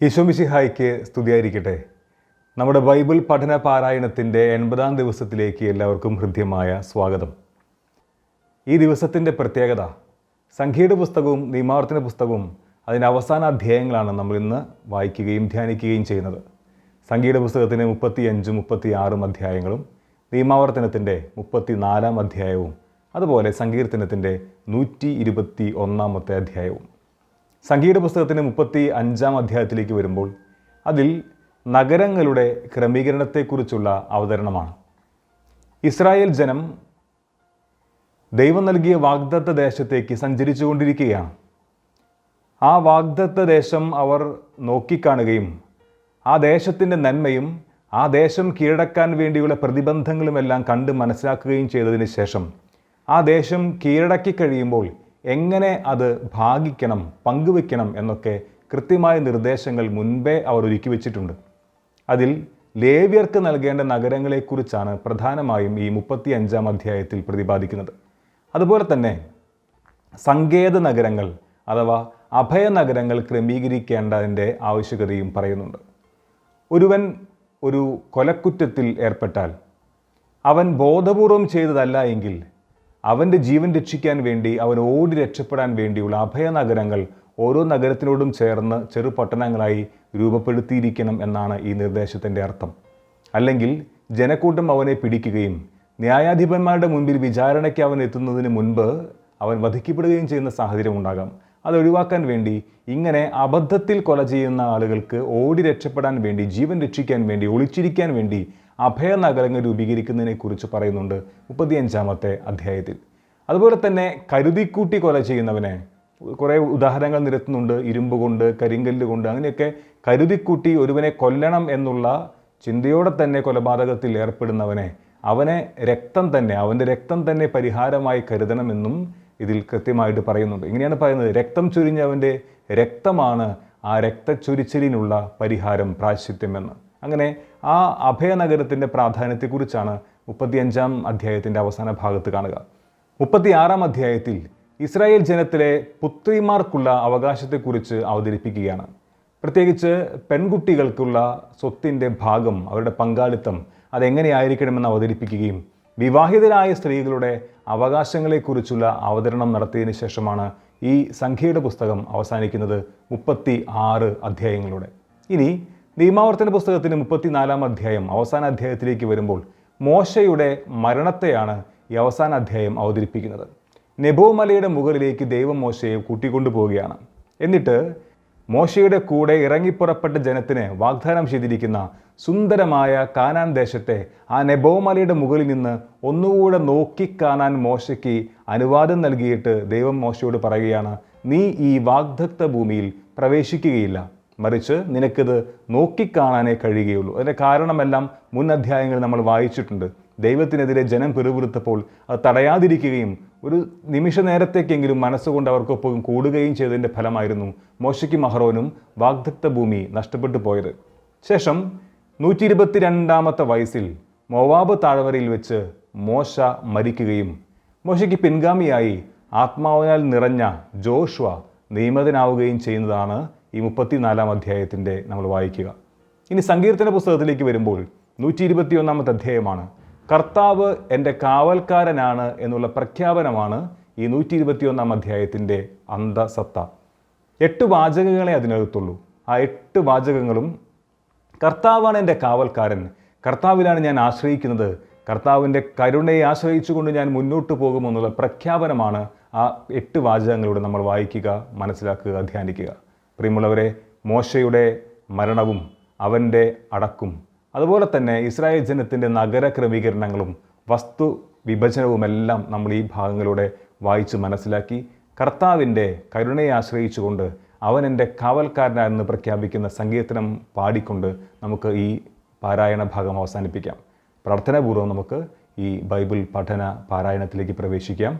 ഈശോമിശിഹായ്ക്ക് സ്തുതിയായിരിക്കട്ടെ. നമ്മുടെ ബൈബിൾ പഠന പാരായണത്തിന്റെ എൺപതാം ദിവസത്തിലേക്ക് എല്ലാവർക്കും ഹൃദ്യമായ സ്വാഗതം. ഈ ദിവസത്തിന്റെ പ്രത്യേകത സംഖ്യയുടെ പുസ്തകവും നിയമാവർത്തന പുസ്തകവും അതിന്റെ അവസാന അധ്യായങ്ങളാണ് നമ്മൾ ഇന്ന് വായിക്കുകയും ധ്യാനിക്കുകയും ചെയ്യുന്നത്. സംഖ്യയുടെ പുസ്തകത്തിന്റെ മുപ്പത്തി അഞ്ചും മുപ്പത്തി ആറും അധ്യായങ്ങളും നിയമാവർത്തനത്തിന്റെ മുപ്പത്തി നാലാം അധ്യായവും അതുപോലെ സങ്കീർത്തനത്തിന്റെ നൂറ്റി ഇരുപത്തി ഒന്നാമത്തെ അധ്യായവും. സംഗീത പുസ്തകത്തിന്റെ മുപ്പത്തി അഞ്ചാം അധ്യായത്തിലേക്ക് വരുമ്പോൾ അതിൽ നഗരങ്ങളുടെ ക്രമീകരണത്തെക്കുറിച്ചുള്ള അവതരണമാണ്. ഇസ്രായേൽ ജനം ദൈവം നൽകിയ വാഗ്ദത്ത ദേശത്തേക്ക് സഞ്ചരിച്ചു കൊണ്ടിരിക്കുകയാണ് ആ വാഗ്ദത്ത ദേശം അവർ നോക്കിക്കാണുകയും ആ ദേശത്തിന്റെ നന്മയും ആ ദേശം കീഴടക്കാൻ വേണ്ടിയുള്ള പ്രതിബന്ധങ്ങളുമെല്ലാം കണ്ട് മനസ്സിലാക്കുകയും ചെയ്തതിന് ശേഷം ആ ദേശം കീഴടക്കി കഴിയുമ്പോൾ എങ്ങനെ അത് ഭാഗിക്കണം പങ്കുവെക്കണം എന്നൊക്കെ കൃത്യമായ നിർദ്ദേശങ്ങൾ മുൻപേ അവർ ഒരുക്കി വച്ചിട്ടുണ്ട്. അതിൽ ലേവ്യർക്ക് നൽകേണ്ട നഗരങ്ങളെക്കുറിച്ചാണ് പ്രധാനമായും ഈ മുപ്പത്തി അഞ്ചാം അധ്യായത്തിൽ പ്രതിപാദിക്കുന്നത്. അതുപോലെ തന്നെ സങ്കേത നഗരങ്ങൾ അഥവാ അഭയ നഗരങ്ങൾ ക്രമീകരിക്കേണ്ടതിന്റെ ആവശ്യകതയും പറയുന്നുണ്ട്. ഒരുവൻ ഒരു കൊലക്കുറ്റത്തിൽ ഏർപ്പെട്ടാൽ അവൻ ബോധപൂർവം ചെയ്തതല്ല എങ്കിൽ അവന്റെ ജീവൻ രക്ഷിക്കാൻ വേണ്ടി അവൻ ഓടി രക്ഷപ്പെടാൻ വേണ്ടിയുള്ള അഭയനഗരങ്ങൾ ഓരോ നഗരത്തിനോടും ചേർന്ന് ചെറു പട്ടണങ്ങളായി രൂപപ്പെടുത്തിയിരിക്കണം എന്നാണ് ഈ നിർദ്ദേശത്തിന്റെ അർത്ഥം. അല്ലെങ്കിൽ ജനക്കൂട്ടം അവനെ പിടിക്കുകയും ന്യായാധിപന്മാരുടെ മുൻപിൽ വിചാരണയ്ക്ക് അവൻ എത്തുന്നതിന് മുൻപ് അവൻ വധിക്കപ്പെടുകയും ചെയ്യുന്ന സാഹചര്യം ഉണ്ടാകാം. അത് ഒഴിവാക്കാൻ വേണ്ടി ഇങ്ങനെ അബദ്ധത്തിൽ കൊല ചെയ്യുന്ന ആളുകൾക്ക് ഓടി രക്ഷപ്പെടാൻ വേണ്ടി ജീവൻ രക്ഷിക്കാൻ വേണ്ടി ഒളിച്ചിരിക്കാൻ വേണ്ടി അഭയ നഗരങ്ങൾ രൂപീകരിക്കുന്നതിനെ കുറിച്ച് പറയുന്നുണ്ട് മുപ്പത്തിയഞ്ചാമത്തെ അധ്യായത്തിൽ. അതുപോലെ തന്നെ കരുതിക്കൂട്ടി കൊല ചെയ്യുന്നവനെ കുറേ ഉദാഹരണങ്ങൾ നിരത്തുന്നുണ്ട്. ഇരുമ്പ് കൊണ്ട് കരിങ്കല്ല് കൊണ്ട് അങ്ങനെയൊക്കെ കരുതിക്കൂട്ടി ഒരുവനെ കൊല്ലണം എന്നുള്ള ചിന്തയോടെ തന്നെ കൊലപാതകത്തിൽ ഏർപ്പെടുന്നവനെ അവനെ രക്തം തന്നെ അവന്റെ രക്തം തന്നെ പരിഹാരമായി കരുതണമെന്നും ഇതിൽ കൃത്യമായിട്ട് പറയുന്നുണ്ട്. ഇങ്ങനെയാണ് പറയുന്നത് രക്തം ചൊരിഞ്ഞവന്റെ രക്തമാണ് ആ രക്തച്ചൊരിച്ചിലിനുള്ള പരിഹാരം പ്രാശ്ചിത്യമെന്ന് അങ്ങനെ ആ അഭയനഗരത്തിന്റെ പ്രാധാന്യത്തെക്കുറിച്ചാണ് മുപ്പത്തിയഞ്ചാം അധ്യായത്തിന്റെ അവസാന ഭാഗത്ത് കാണുക. മുപ്പത്തിയാറാം അധ്യായത്തിൽ ഇസ്രായേൽ ജനത്തിലെ പുത്രിമാർക്കുള്ള അവകാശത്തെക്കുറിച്ച് അവതരിപ്പിക്കുകയാണ്. പ്രത്യേകിച്ച് പെൺകുട്ടികൾക്കുള്ള സ്വത്തിന്റെ ഭാഗം അവരുടെ പങ്കാളിത്തം അതെങ്ങനെയായിരിക്കണമെന്ന് അവതരിപ്പിക്കുകയും വിവാഹിതരായ സ്ത്രീകളുടെ അവകാശങ്ങളെക്കുറിച്ചുള്ള അവതരണം നടത്തിയതിനു ശേഷമാണ് ഈ സംഖ്യയുടെ പുസ്തകം അവസാനിക്കുന്നത് മുപ്പത്തി ആറ് അധ്യായങ്ങളുടെ ഇനി നിയമാവർത്തന പുസ്തകത്തിന് മുപ്പത്തിനാലാം അധ്യായം അവസാന അധ്യായത്തിലേക്ക് വരുമ്പോൾ മോശയുടെ മരണത്തെയാണ് ഈ അവസാന അധ്യായം അവതരിപ്പിക്കുന്നത്. നെബോമലയുടെ മുകളിലേക്ക് ദൈവം മോശയെ കൂട്ടിക്കൊണ്ടു പോവുകയാണ് എന്നിട്ട് മോശയുടെ കൂടെ ഇറങ്ങിപ്പുറപ്പെട്ട ജനത്തിന് വാഗ്ദാനം ചെയ്തിരിക്കുന്ന സുന്ദരമായ കാനാൻ ദേശത്തെ ആ നെബോമലയുടെ മുകളിൽ നിന്ന് ഒന്നുകൂടെ നോക്കിക്കാണാൻ മോശയ്ക്ക് അനുവാദം നൽകിയിട്ട് ദൈവം മോശയോട് പറയുകയാണ് നീ ഈ വാഗ്ദത്ത ഭൂമിയിൽ പ്രവേശിക്കുകയില്ല. മറിച്ച് നിനക്കിത് നോക്കിക്കാണാനേ കഴിയുകയുള്ളൂ. അതിന്റെ കാരണമെല്ലാം മുൻ അധ്യായങ്ങളിൽ നമ്മൾ വായിച്ചിട്ടുണ്ട്. ദൈവത്തിനെതിരെ ജനം പിറുപിറുത്തപ്പോൾ അത് തടയാതിരിക്കുകയും ഒരു നിമിഷ നേരത്തേക്കെങ്കിലും മനസ്സുകൊണ്ട് അവർക്കൊപ്പം കൂടുകയും ചെയ്തതിന്റെ ഫലമായിരുന്നു മോശയ്ക്ക് മഹറോനും വാഗ്ദത്ത ഭൂമി നഷ്ടപ്പെട്ടു പോയത്. ശേഷം നൂറ്റി ഇരുപത്തി രണ്ടാമത്തെ വയസ്സിൽ മോവാബ് താഴ്വരയിൽ വെച്ച് മോശ മരിക്കുകയും മോശയ്ക്ക് പിൻഗാമിയായി ആത്മാവിനാൽ നിറഞ്ഞ ജോഷ്വ നിയമിതനാവുകയും ചെയ്യുന്നതാണ് ഈ മുപ്പത്തിനാലാം അധ്യായത്തിന്റെ നമ്മൾ വായിക്കുക. ഇനി സങ്കീർത്തന പുസ്തകത്തിലേക്ക് വരുമ്പോൾ നൂറ്റി ഇരുപത്തിയൊന്നാമത്തെ അധ്യായമാണ് കർത്താവ് എന്റെ കാവൽക്കാരനാണ് എന്നുള്ള പ്രഖ്യാപനമാണ് ഈ നൂറ്റി ഇരുപത്തിയൊന്നാം അധ്യായത്തിന്റെ അന്തസത്ത. എട്ട് വാചകങ്ങളെ അതിനകത്തുള്ളൂ. ആ എട്ട് വാചകങ്ങളും കർത്താവാണ് എന്റെ കാവൽക്കാരൻ കർത്താവിലാണ് ഞാൻ ആശ്രയിക്കുന്നത് കർത്താവിന്റെ കരുണയെ ആശ്രയിച്ചുകൊണ്ട് ഞാൻ മുന്നോട്ട് പോകുമെന്നുള്ള പ്രഖ്യാപനമാണ് ആ എട്ട് വാചകങ്ങളിലൂടെ നമ്മൾ വായിക്കുക മനസ്സിലാക്കുക ധ്യാനിക്കുക. പ്രിയമുള്ളവരെ മോശയുടെ മരണവും അവന്റെ അടക്കും അതുപോലെ തന്നെ ഇസ്രായേൽ ജനത്തിന്റെ നഗര ക്രമീകരണങ്ങളും വസ്തു വിഭജനവുമെല്ലാം നമ്മൾ ഈ ഭാഗങ്ങളിലൂടെ വായിച്ച് മനസ്സിലാക്കി. കർത്താവിന്റെ കരുണയെ ആശ്രയിച്ചുകൊണ്ട് അവൻ എന്റെ കാവൽക്കാരനാണെന്ന് പ്രഖ്യാപിക്കുന്ന സങ്കീർത്തനം പാടിക്കൊണ്ട് നമുക്ക് ഈ പാരായണ ഭാഗം അവസാനിപ്പിക്കാം. പ്രാർത്ഥനാപൂർവം നമുക്ക് ഈ ബൈബിൾ പഠന പാരായണത്തിലേക്ക് പ്രവേശിക്കാം.